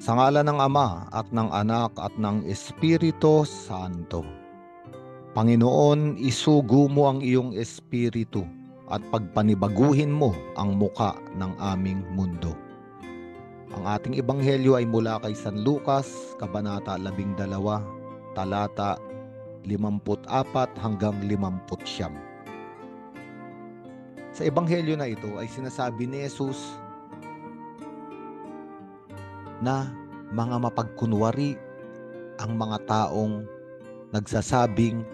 Sa ngala ng Ama at ng Anak at ng Espiritu Santo. Panginoon, isugo mo ang iyong espiritu at pagpanibaguhin mo ang muka ng aming mundo. Ang ating ebanghelyo ay mula kay San Lucas, Kabanata 12, talata 54 hanggang 59. Sa ebanghelyo na ito ay sinasabi ni Jesus na mga mapagkunwari ang mga taong nagsasabing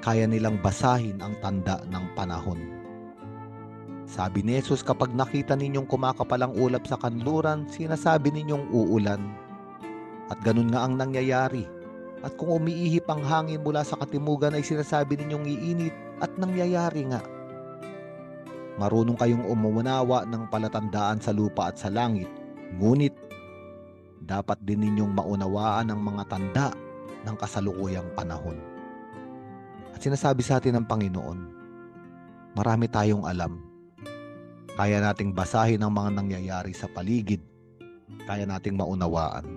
kaya nilang basahin ang tanda ng panahon. Sabi ni Jesus, kapag nakita ninyong kumakapalang ulap sa kanluran, sinasabi ninyong uulan. At ganun nga ang nangyayari. At kung umiihip ang hangin mula sa katimugan ay sinasabi ninyong iinit at nangyayari nga. Marunong kayong umunawa ng palatandaan sa lupa at sa langit. Ngunit, dapat din ninyong maunawaan ang mga tanda ng kasalukuyang panahon. At sinasabi sa atin ng Panginoon, marami tayong alam. Kaya nating basahin ang mga nangyayari sa paligid. Kaya nating maunawaan.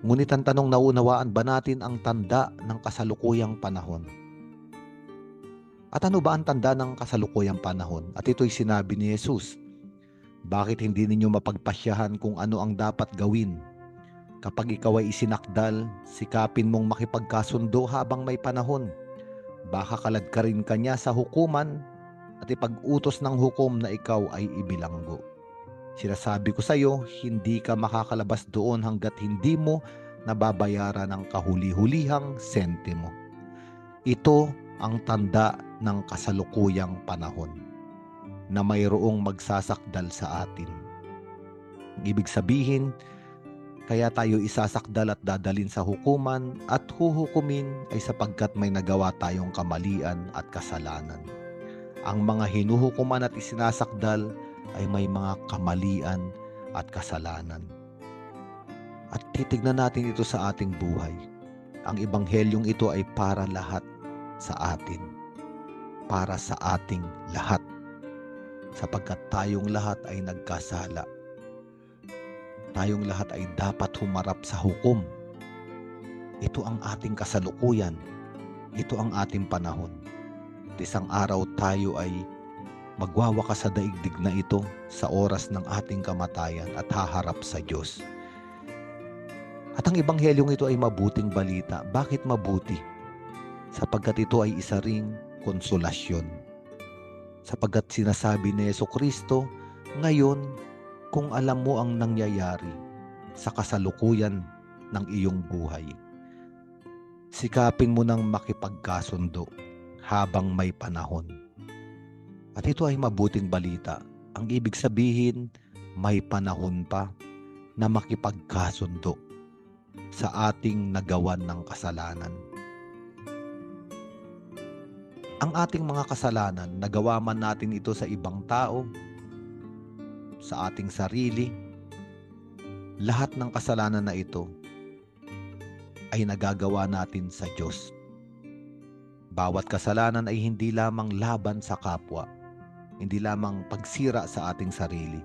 Ngunit ang tanong, naunawaan ba natin ang tanda ng kasalukuyang panahon? At ano ba ang tanda ng kasalukuyang panahon? At ito'y sinabi ni Jesus. Bakit hindi ninyo mapagpasyahan kung ano ang dapat gawin? Kapag ikaw ay isinakdal, sikapin mong makipagkasundo habang may panahon. Baka kalad ka rin kanya sa hukuman at ipag-utos ng hukom na ikaw ay ibilanggo. Sinasabi ko sa iyo, hindi ka makakalabas doon hanggat hindi mo nababayaran ng kahuli-hulihang sentimo. Ito ang tanda ng kasalukuyang panahon na mayroong magsasakdal sa atin. Ibig sabihin, kaya tayo isasakdal at dadalin sa hukuman at huhukumin ay sapagkat may nagawa tayong kamalian at kasalanan. Ang mga hinuhukuman at isinasakdal ay may mga kamalian at kasalanan. At titignan natin ito sa ating buhay. Ang ebanghelyong ito ay para lahat sa atin. Para sa ating lahat. Sapagkat tayong lahat ay nagkasala. Tayong lahat ay dapat humarap sa hukom. Ito ang ating kasalukuyan. Ito ang ating panahon isang araw tayo ay magwawakas sa daigdig na ito sa oras ng ating kamatayan at haharap sa Diyos. At ang ebanghelyong ito ay mabuting balita. Bakit mabuti? Sapagkat ito ay isa ring konsolasyon. Sapagkat sinasabi ni Yeso Kristo, ngayon, kung alam mo ang nangyayari sa kasalukuyan ng iyong buhay, sikapin mo nang makipagkasundo habang may panahon. At ito ay mabuting balita. Ang ibig sabihin, may panahon pa na makipagkasundo sa ating nagawan ng kasalanan. Ang ating mga kasalanan, nagawa man natin ito sa ibang tao, sa ating sarili, lahat ng kasalanan na ito ay nagagawa natin sa Diyos. Bawat kasalanan ay hindi lamang laban sa kapwa, hindi lamang pagsira sa ating sarili,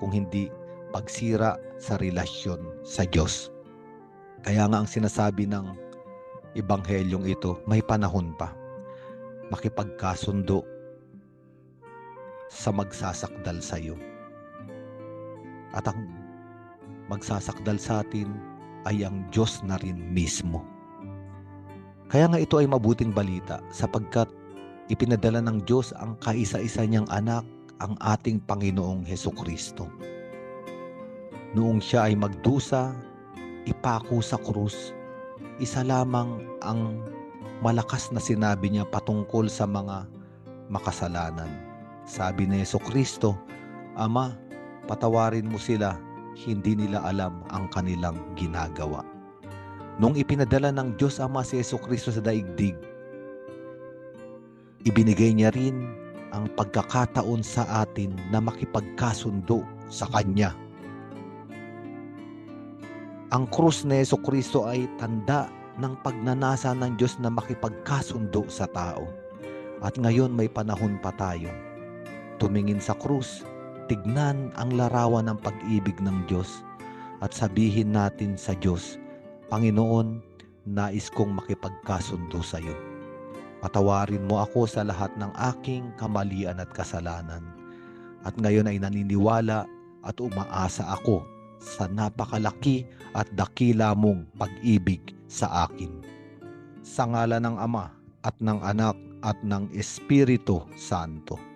kung hindi pagsira sa relasyon sa Diyos. Kaya nga ang sinasabi ng Ebanghelyong ito, may panahon pa. Makipagkasundo sa magsasakdal sa iyo. At ang magsasakdal sa atin ay ang Diyos na rin mismo. Kaya nga ito ay mabuting balita sapagkat ipinadala ng Diyos ang kaisa-isa niyang anak, ang ating Panginoong Heso Kristo. Noong siya ay magdusa, ipako sa krus, isa lamang ang malakas na sinabi niya patungkol sa mga makasalanan. Sabi ni Yeso Kristo, Ama, patawarin mo sila, hindi nila alam ang kanilang ginagawa. Nung ipinadala ng Diyos Ama si Yeso Kristo sa daigdig, ibinigay niya rin ang pagkakataon sa atin na makipagkasundo sa Kanya. Ang krus ni Yeso Kristo ay tanda ng pagnanasa ng Diyos na makipagkasundo sa tao. At ngayon may panahon pa tayo. Tumingin sa krus, tignan ang larawan ng pag-ibig ng Diyos at sabihin natin sa Diyos, Panginoon, nais kong makipagkasundo sa iyo. Patawarin mo ako sa lahat ng aking kamalian at kasalanan. At ngayon ay naniniwala at umaasa ako sa napakalaki at dakila mong pag-ibig sa akin. Sa ngala ng Ama at ng Anak at ng Espiritu Santo.